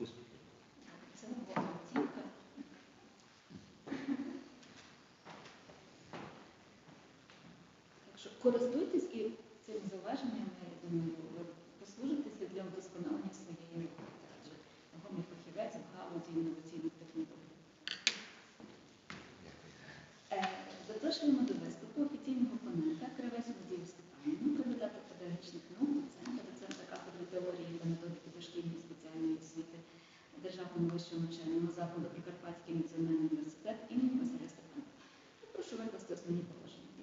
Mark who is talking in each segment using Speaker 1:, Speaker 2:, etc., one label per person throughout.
Speaker 1: Успіхів.
Speaker 2: Це була оцінка. Так що користуйтесь і цими зауваженнями, я думаю, послужитеся для вдосконалення своєї роботи. Адже вагомий фахівець в галузі інноваційних технологій. Е, Запрошуємо до виступу вищого навчального закладу Прикарпатський національний університет імені Василя Степанова. Прошу викласти основні положення.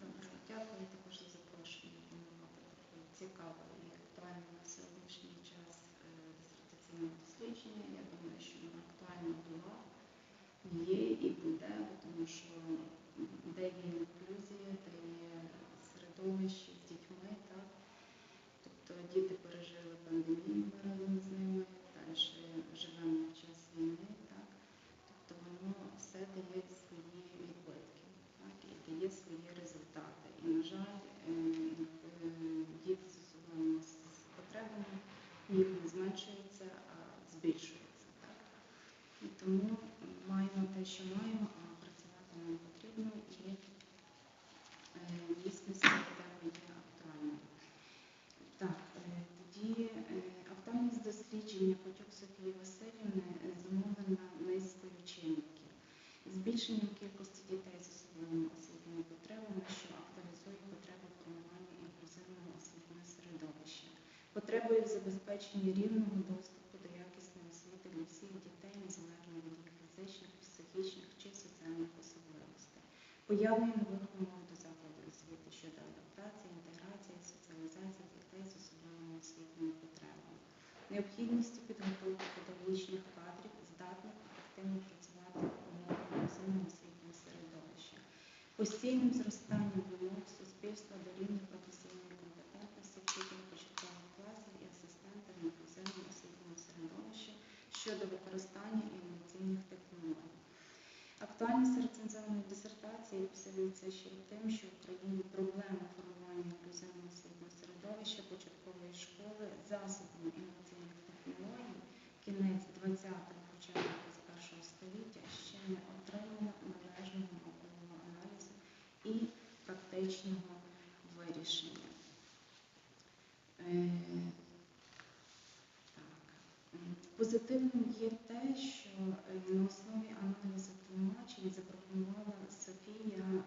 Speaker 3: Добре, дякую також за запрошення. Цікаве і актуальне на сьогоднішній час е, дисертаційне дослідження. Я думаю, що воно актуально була, є і буде, тому що де є інклюзія, де є середовище з дітьми, так? Тобто діти пережили пандемію, ми разом з ними, далі живемо в час війни, так? Тобто воно все дає свої відбитки, так? і дає свої результати. І, на жаль, е, е, діти з особливими потребами їх не зменшується, а збільшується. Так? І тому маємо те, що маємо, а працювати нам потрібно і е, дійсності тема є актуальною. Так, тоді актуальність дослідження Потюк Софії Васильівни Збільшенням кількості дітей з особливими освітніми потребами, що актуалізує потреби формування інклюзивного освітнього середовища, потребою в забезпеченні рівного доступу до якісної освіти для всіх дітей, незалежно від їх фізичних, психічних чи соціальних особливостей, появою нових умов до закладу освіти щодо адаптації, інтеграції, соціалізації дітей з особливими освітніми потребами, необхідністю підготовки педагогічних кадрів, здатних в інклюзивного освітнього середовища, постійним зростанням вимог суспільства до рівня професійної компетентності вчителів початкових класів і асистентів в інклюзивному освітньому середовищі щодо використання інноваційних технологій. Актуальність рецензованої дисертації посилюється ще й тим, що в Україні проблема формування інклюзивного освітнього середовища початкової школи засобами інноваційних технологій кінець 20-го, початок 21 століття ще не отримала належного наукового аналізу і практичного вирішення. Е. Позитивним є те, що на основі аналізу тлумачень запропонувала Софія е,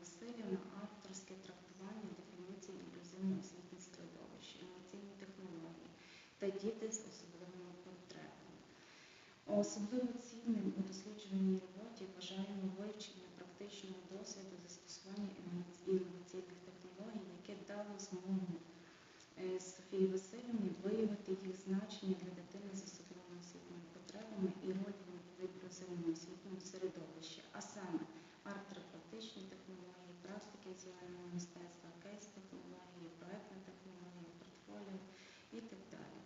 Speaker 3: Васильівна авторське трактування дефініції інклюзивного освітнього середовища, інноваційні технології та діти з особливими. Особливо цінним у досліджуваній роботі вважаємо вивчення практичного досвіду застосування інноваційних технологій, яке дало змогу е, Софії Васильівні виявити їх значення для дитини з особливими освітніми потребами і роль в інклюзивному освітньому середовищі, а саме арт-терапевтичні технології, практики візуального мистецтва, кейс-технології, проектна технологія, портфоліо і так далі.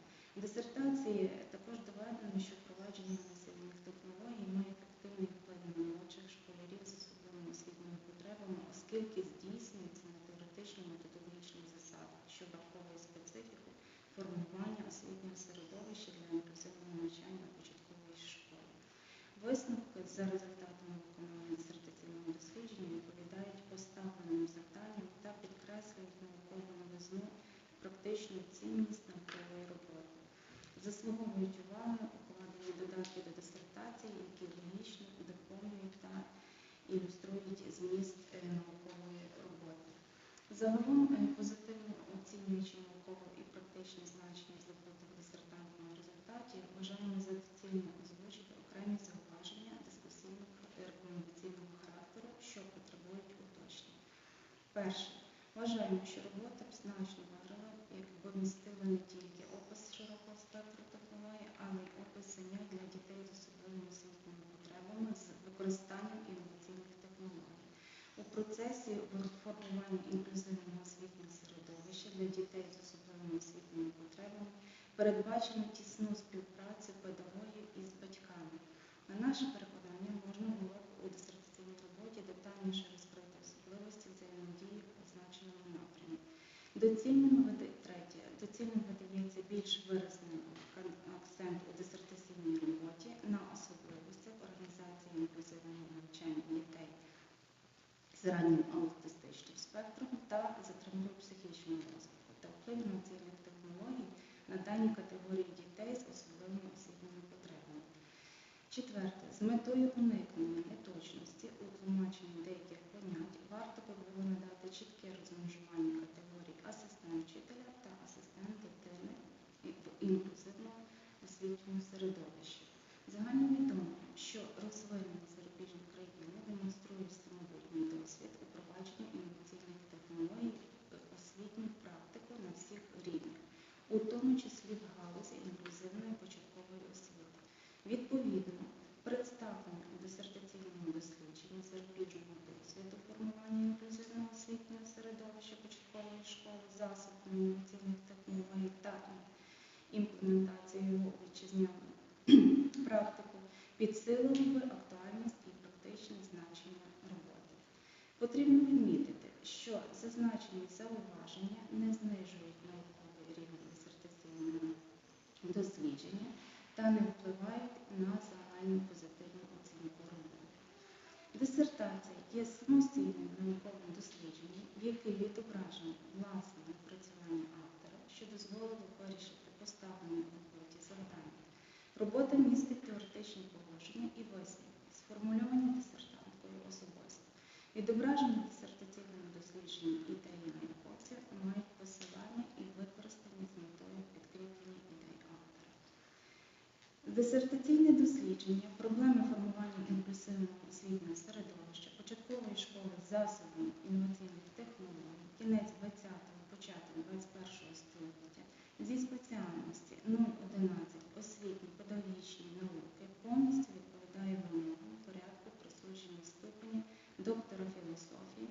Speaker 3: Дисертації також доведено, що впровадження інноваційних технологій має ефективний вплив на молодших школярів з особливими освітніми потребами, оскільки здійснюється на теоретично-методологічних засадах, що враховує специфіку формування освітнього середовища для інклюзивного навчання у початковій школі. Висновки за результатами виконання дисертаційного дослідження відповідають поставленим завданням та підкреслюють наукову новизну, практичну цінність наукової роботи. Заслуговують уваги укладені додатки до дисертації, які логічно доповнюють та ілюструють зміст е, наукової роботи. Загалом е, позитивно оцінюючи наукове і практичне значення здобутих дисертантом в результаті, вважаємо за доцільне озвучити окремі зауваження дискусійного рекомендаційного характеру, що потребують уточнень. Перше. Вважаємо, що робота б значно виграла, якби містила не тільки опис широкого спектру технологій, але й опис занять для дітей з особливими освітніми потребами з використанням інноваційних технологій. У процесі формування інклюзивного освітнього середовища для дітей з особливими освітніми потребами передбачено тісну співпрацю педагогів із батьками. На наше переконання можна було б у дисертаційній роботі детальніше розкрити особливості взаємодії в означеному напрямі. Доцільним видається більш виразний акцент у дисертаційній інклюзивного навчання дітей з раннім аутистичним спектром та затримкою психічного розвитку та вплив інноваційних технологій на дані категорії дітей з особливими освітніми потребами. Четверте, з метою уникнення неточності у тлумаченні деяких понять варто би було надати чітке розмежування категорій асистент вчителя та асистент дитини в інклюзивному освітньому середовищі. Загальновідомо, що розвинені зарубіжні країни демонструють самобутній досвід упровадження інноваційних технологій в освітню практику на всіх рівнях, у тому числі в галузі інклюзивної початкової освіти. Відповідно, представлення у дисертаційному дослідженні зарубіжного досвіду формування інклюзивного освітнього середовища початкової школи засобами інноваційних технологій та імплементації його у вітчизняну практику підсилило би актуальність і практичне значення роботи. Потрібно відмітити, що зазначені зауваження не знижують науковий рівень дисертаційного дослідження та не впливають на загальну позитивну оцінку роботи. Дисертація є самостійним науковим дослідженням, якій відображено власне напрацювання автора, що дозволило вирішити поставлені в роботі завдання. Робота містить теоретичні положення і висновки, сформульовані дисертанткою особисто. Відображені в дисертаційному дослідженні ідеї науковця мають посилання і використані з метою підкріплення ідей автора. Дисертаційне дослідження проблеми формування інклюзивного освітнього середовища початкової школи з засобами інноваційних технологій, кінець 20-го, початок 21-го століття зі спеціальності 011 освітні педагогічні науки повністю відповідає вимогам порядку присудження ступені доктора філософії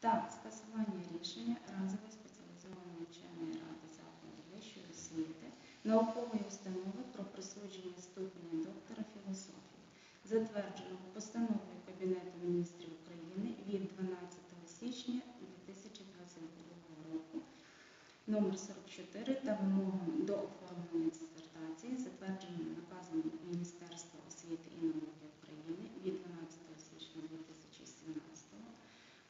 Speaker 3: та скасування рішення разової спеціалізованої вченої ради закладу вищої освіти наукової установи про присудження ступеня доктора філософії, затвердженого постановою Кабінету міністрів України від 12 січня 2022 року номер 44 та вимогам до оформлення дисертації, затвердженим наказом Міністерства освіти і науки України від 12 січня 2017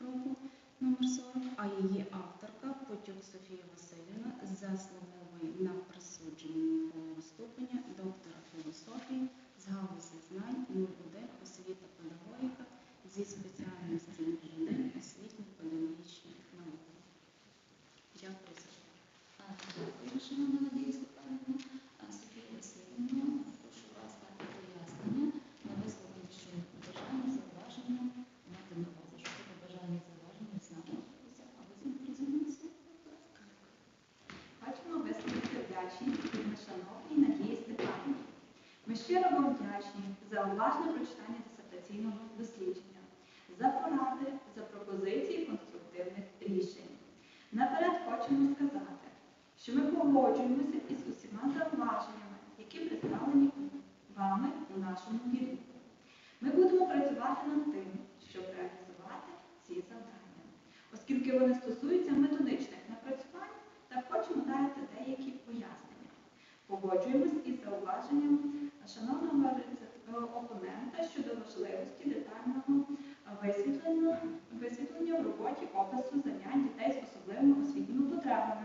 Speaker 3: року номер 40, а її авторка Потюк Софія Васильівна заслуговує на присудження наукового ступеня доктора філософії з галузі знань 01 освіта педагогіка зі спеціальності 01 освітні педагогічні науки. Дякую за увагу.
Speaker 2: А, Дякую, шановна Надія Степанівна. А, Софія Васильівна, прошу вас дати пояснення на висловлені щодо побажання, зауваження, мати на увазі, що це побажання і зауваження знаходяться, а ви зінтересуєтеся?
Speaker 1: Хочемо висловити вдячність від шановній Надії Степанівні. Ми щиро вам вдячні за уважне прочитання дисертаційного дослідження, за поради, за пропозиції конструктивних рішень. Наперед хочемо сказати, що ми погоджуємося із усіма зауваженнями, які представлені вами у нашому відгуку. Ми будемо працювати над тим, щоб реалізувати ці завдання, оскільки вони стосуються методичних напрацювань та хочемо дати деякі пояснення. Погоджуємось із зауваженням шановного опонента щодо важливості детального висвітлення, в роботі опису занять дітей з особливими освітніми потребами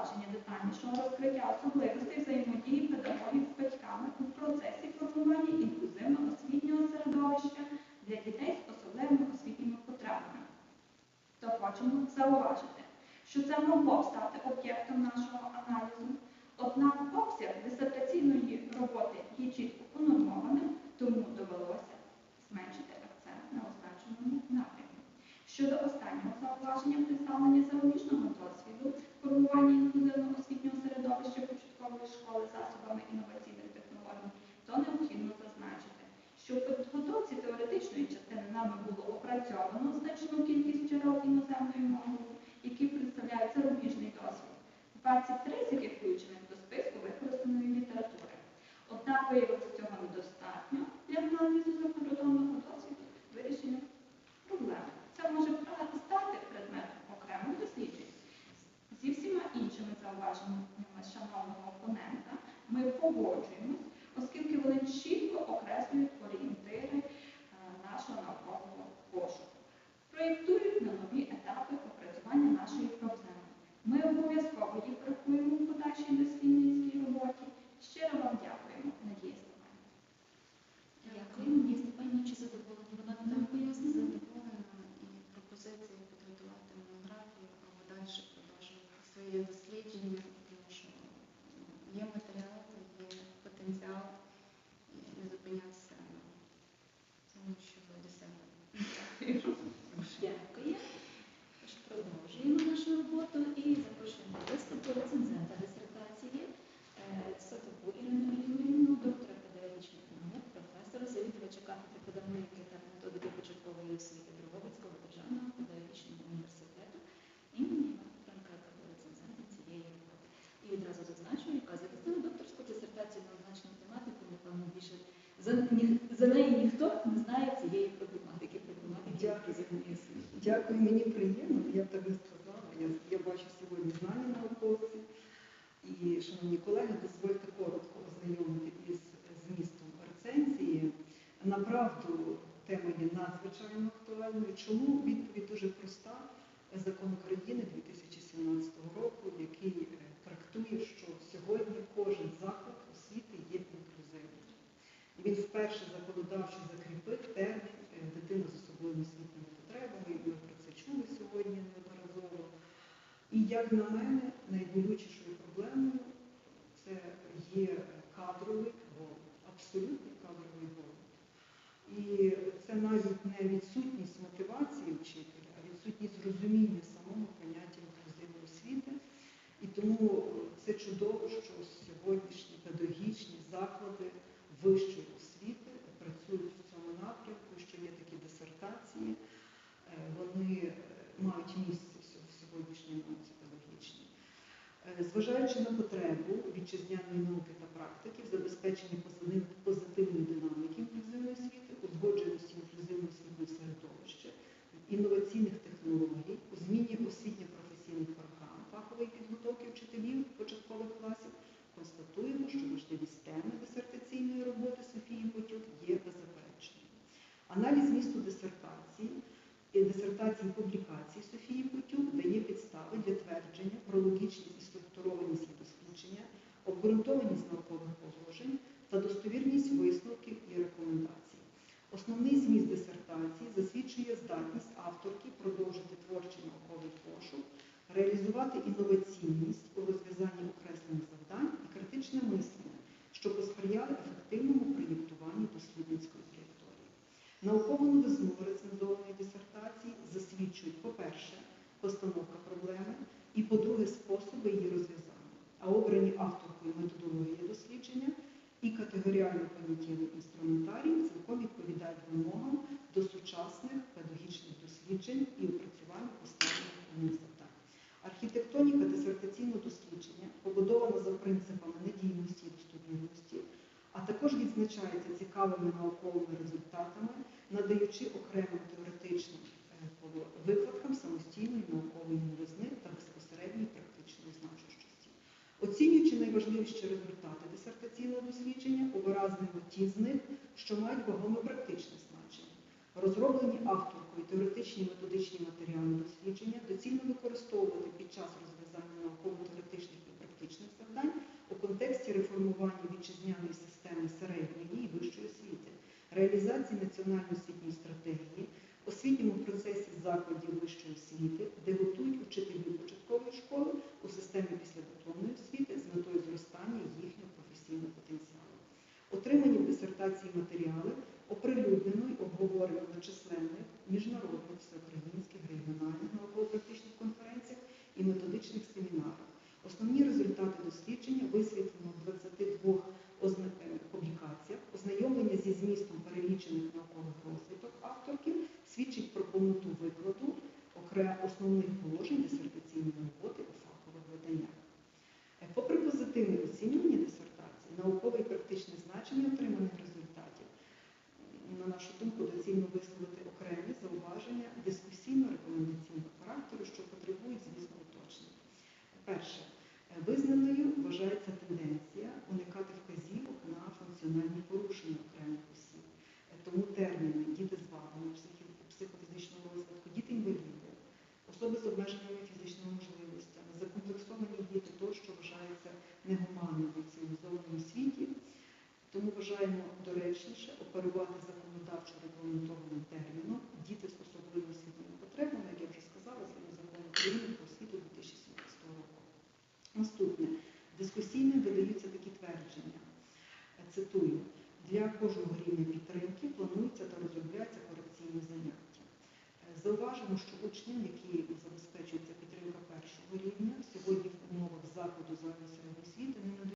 Speaker 1: зауваження детальнішого розкриття особливостей взаємодії педагогів з батьками у процесі формування інклюзивно-освітнього середовища для дітей з особливими освітніми потребами. То хочемо зауважити, що це могло б стати об'єктом нашого аналізу, однак обсяг дисертаційної роботи є чітко унормованим, тому довелося зменшити акцент на означеному напрямку. Щодо останнього зауваження представлення зарубіжного досвіду формування інклюзивно-освітнього середовища початкової школи засобами інноваційних технологій, то необхідно зазначити, що в підготовці теоретичної частини нами було опрацьовано значну кількість джерел іноземної мови, які представляють зарубіжний досвід, 23 з яких включених до списку використаної літератури. Однак виявилося цього недостатньо для аналізу закордонного досвіду вирішення проблеми. Це може стати предметом окремих досліджень. Зі всіма іншими зауваженнями шановного опонента ми погоджуємось,
Speaker 2: за, ні, за неї ніхто не знає цієї проблематики, проблематики
Speaker 4: Дякую. Дякую, мені приємно. Я тебе сказала. Я, я бачу сьогодні знані науковці. І, шановні колеги, дозвольте коротко ознайомити із змістом рецензії. Направду, тема є надзвичайно актуальною. Чому? Відповідь дуже проста. Закон України 2017 року, який е, трактує, що сьогодні кожен заклад освіти є інклюзивним. І він вперше законодавчо закріпив термін дитина з особливими освітніми потребами, і ми про це чули сьогодні неодноразово. І як на мене, найболючішою проблемою це є кадровий голод, абсолютний кадровий голод. І це навіть не відсутність мотивації вчителя, а відсутність розуміння самого поняття інклюзивної освіти. І тому це чудово, що сьогоднішні педагогічні заклади вищої освіти працюють в цьому напрямку, що є такі дисертації, е, вони мають місце в сьогоднішній науці педагогічній. Е, Зважаючи на потребу вітчизняної науки та практики в забезпеченні позитивної динаміки інклюзивної освіти, узгодженості інклюзивного освітнього середовища, інноваційних технологій, у зміні освітньо-професійних програм фахової підготовки вчителів початкових класів, констатуємо, що важливість теми дисертаційної роботи Софії Потюк є беззаперечною. Аналіз змісту дисертації дисертації публікації Софії Потюк дає підстави для твердження про логічність і структурованість дослідження, обґрунтованість наукових положень та достовірність висновків і рекомендацій. Основний зміст дисертації засвідчує здатність авторки продовжити творчий науковий пошук, реалізувати інноваційність у розв'язанні окреслених завдань і критичне мислення, що посприяли ефективному проєктуванню дослідницької траєкторії. Наукову новизну рецензованої дисертації засвідчують, по-перше, постановка проблеми і, по-друге, способи її розв'язання, а обрані авторкою методології дослідження і категоріально понятійний інструментарій цілком відповідають вимогам до сучасних педагогічних досліджень і опрацювання поставлених у. Архітектоніка дисертаційного дослідження побудована за принципами надійності і достовірності, а також відзначається цікавими науковими самостійної наукової новизни та безпосередньої практичної значущості. Оцінюючи найважливіші результати дисертаційного дослідження, обиразнимо ті з них, що мають вагоме практичне значення, розроблені авторкою теоретичні методичні матеріали дослідження доцільно використовувати під час розв'язання науково-теоретичних і практичних завдань у контексті реформування вітчизняної системи середньої і вищої освіти, реалізації національної освітньої стратегії, освітньому процесі закладів вищої освіти, де готують учителів початкової школи у системі післядипломної освіти з метою зростання їхнього професійного потенціалу. Отримані в дисертації матеріали оприлюднено й обговорено на численних міжнародних, всеукраїнських, регіональних науково-практичних конференціях і методичних семінарах. Основні результати дослідження висвітлено в 22 озна- е, публікаціях. Ознайомлення зі змістом перелічених наукових розвиток авторки свідчить про повноту викладу окремо основних положень дисертаційної роботи у фахових виданнях. Е, Попри позитивне оцінювання дисертації, наукове і практичне значення отриманих результатів, м, на нашу думку, доцільно висловити окремі зауваження дискусійно-рекомендаційного характеру, що потребують, звісно, уточнення. Перше, Е, визнаною вважається тенденція уникати вказівок на функціональні порушення окремих осіб. Е, Тому терміни діти з вадами психі- психофізичного розвитку, діти інваліди, особи з обмеженими фізичними можливостями, закомплексовані діти, то, що вважається негуманним у цивілізованому світі. Тому вважаємо доречніше оперувати законодавчо регламентованим терміном діти з особливими освітніми потребами, як я вже сказала, згідно закону України про освіту 2017 року. Наступне. Дискусійним видаються такі твердження. Цитую, для кожного рівня підтримки планується та розробляється корекційні заняття. Е, Зауважимо, що учням, які забезпечується підтримка першого рівня, сьогодні в умовах закладу загальної середньої освіти